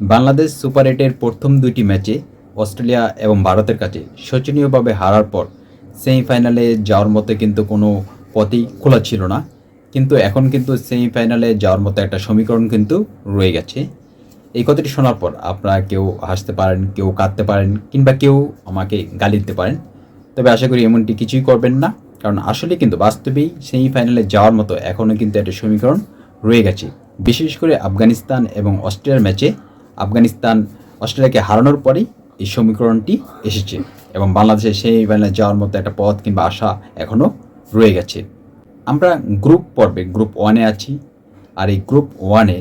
Bangladesh super এইটের প্রথম দুইটি ম্যাচে অস্ট্রেলিয়া এবং ভারতের কাছে শোচনীয়ভাবে হারার পর সেমিফাইনালে যাওয়ার মতো কিন্তু কোনো পথই খোলা ছিল না। কিন্তু এখন কিন্তু সেমিফাইনালে যাওয়ার মতো একটা সমীকরণ কিন্তু রয়ে গেছে। এই কথাটি শোনার পর আপনারা কেউ হাসতে পারেন, কেউ কাঁদতে পারেন কিংবা কেউ আমাকে গালি দিতে পারেন। তবে আশা করি এমনটি কিছুই করবেন না, কারণ আসলে কিন্তু বাস্তবেই সেমিফাইনালে যাওয়ার মতো এখনও কিন্তু একটা সমীকরণ রয়ে গেছে। বিশেষ করে আফগানিস্তান এবং অস্ট্রেলিয়ার ম্যাচে আফগানিস্তান, অস্ট্রেলিয়াকে হারানোর পরেই এই সমীকরণটি এসেছে এবং বাংলাদেশের সেমিফাইনালে যাওয়ার মতো একটা পথ কিংবা আশা এখনও রয়ে গেছে। আমরা গ্রুপ পর্বে, গ্রুপ ওয়ানে আছি আর এই গ্রুপ ওয়ানে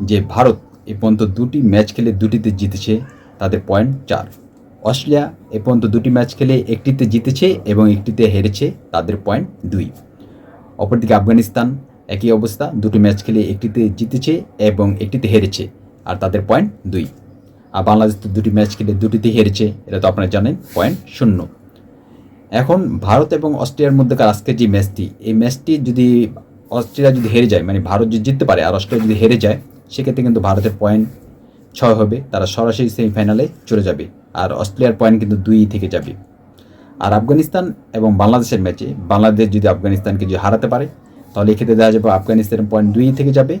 যে ভারত এ পর্যন্ত দুটি ম্যাচ খেলে দুটিতে জিতেছে তাদের পয়েন্ট চার। অস্ট্রেলিয়া এ পর্যন্ত দুটি ম্যাচ খেলে একটিতে জিতেছে এবং একটিতে হেরেছে, তাদের পয়েন্ট দুই। অপরদিকে আফগানিস্তান, একই অবস্থা, দুটি ম্যাচ খেলে একটিতে জিতেছে এবং একটিতে হেরেছে। আর তাদের পয়েন্ট দুই। আর বাংলাদেশ তো দুটি ম্যাচ খেলে দুটিতে হেরেছে, এটা তো আপনারা জানেন পয়েন্ট শূন্য। এখন ভারত এবং অস্ট্রেলিয়ার মধ্যেকার আজকের যে ম্যাচটি এই ম্যাচটি যদি অস্ট্রেলিয়া যদি হেরে যায় মানে ভারত যদি জিততে পারে আর অস্ট্রেলিয়া যদি হেরে যায়, সেক্ষেত্রে কিন্তু ভারতের পয়েন্ট ছয় হবে, তারা সরাসরি সেমিফাইনালে চলে যাবে আর অস্ট্রেলিয়ার পয়েন্ট কিন্তু দুই থেকে যাবে। আর আফগানিস্তান এবং বাংলাদেশের ম্যাচে বাংলাদেশ যদি আফগানিস্তানকে যদি হারাতে পারে, তাহলে এক্ষেত্রে দেখা যাবে আফগানিস্তানের পয়েন্ট দুই থেকে যাবে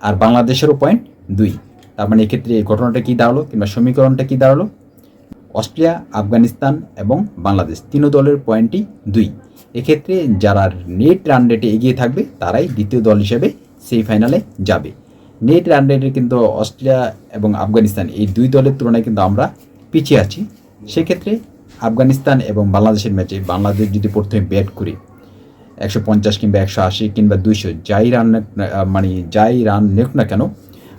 আর বাংলাদেশেরও পয়েন্ট দুই। তার মানে এক্ষেত্রে এই ঘটনাটা কী দাঁড়াল কিংবা সমীকরণটা কী দাঁড়াল? অস্ট্রেলিয়া আফগানিস্তান এবং বাংলাদেশ তিন দলের পয়েন্টই দুই। এক্ষেত্রে যারা নেট রান রেটে এগিয়ে থাকবে, তারাই দ্বিতীয় দল হিসেবে সেই ফাইনালে যাবে। নেট রান রেটে কিন্তু অস্ট্রেলিয়া এবং আফগানিস্তান এই দুই দলের তুলনায় কিন্তু আমরা পিছিয়ে আছি। সেক্ষেত্রে আফগানিস্তান এবং বাংলাদেশের ম্যাচে বাংলাদেশ যদি প্রথমে ব্যাট করে, একশো পঞ্চাশ কিংবা একশো আশি কিংবা দুইশো, যাই রান মানে যাই রান নেক না কেন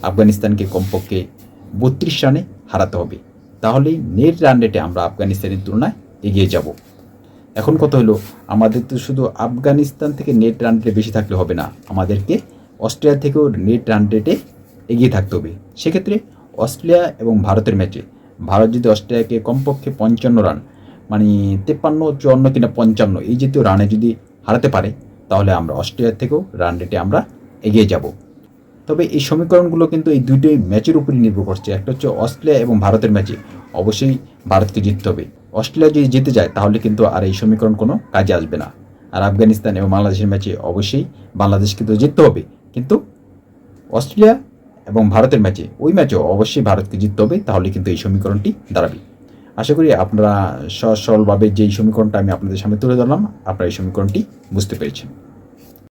আফগানিস্তানকে কমপক্ষে বত্রিশ রানে হারাতে হবে। তাহলেই নেট রান রেটে আমরা আফগানিস্তানের তুলনায় এগিয়ে যাব। এখন কত হলো, আমাদের তো শুধু আফগানিস্তান থেকে নেট রান রেটে বেশি থাকলে হবে না, আমাদেরকে অস্ট্রেলিয়া থেকেও নেট রান রেটে এগিয়ে থাকতে হবে। সেক্ষেত্রে অস্ট্রেলিয়া এবং ভারতের ম্যাচে, ভারত যদি অস্ট্রেলিয়াকে কমপক্ষে পঞ্চান্ন রান মানে তেপ্পান্ন, চুয়ান্ন কিনা পঞ্চান্ন এই জাতীয় রানে যদি হারাতে পারে, তাহলে আমরা অস্ট্রেলিয়ার থেকেও রান রেটে আমরা এগিয়ে যাব। তবে এই সমীকরণগুলো কিন্তু এই দুইটি ম্যাচের উপরই নির্ভর করছে। একটা হচ্ছে অস্ট্রেলিয়া এবং ভারতের ম্যাচে। অবশ্যই ভারতকে জিততে হবে। অস্ট্রেলিয়া যদি জিতে যায়, তাহলে কিন্তু আর এই সমীকরণ কোনো কাজে আসবে না। আর আফগানিস্তান এবং বাংলাদেশের ম্যাচে অবশ্যই বাংলাদেশকে তো জিততে হবে। কিন্তু অস্ট্রেলিয়া এবং ভারতের ম্যাচে, ওই ম্যাচেও অবশ্যই ভারতকে জিততে হবে। তাহলে কিন্তু এই সমীকরণটি দাঁড়াবে। আশা করি আপনারা সহজ সরলভাবে যেই সমীকরণটা আমি আপনাদের সামনে তুলে ধরলাম, আপনারা এই সমীকরণটি বুঝতে পেরেছেন।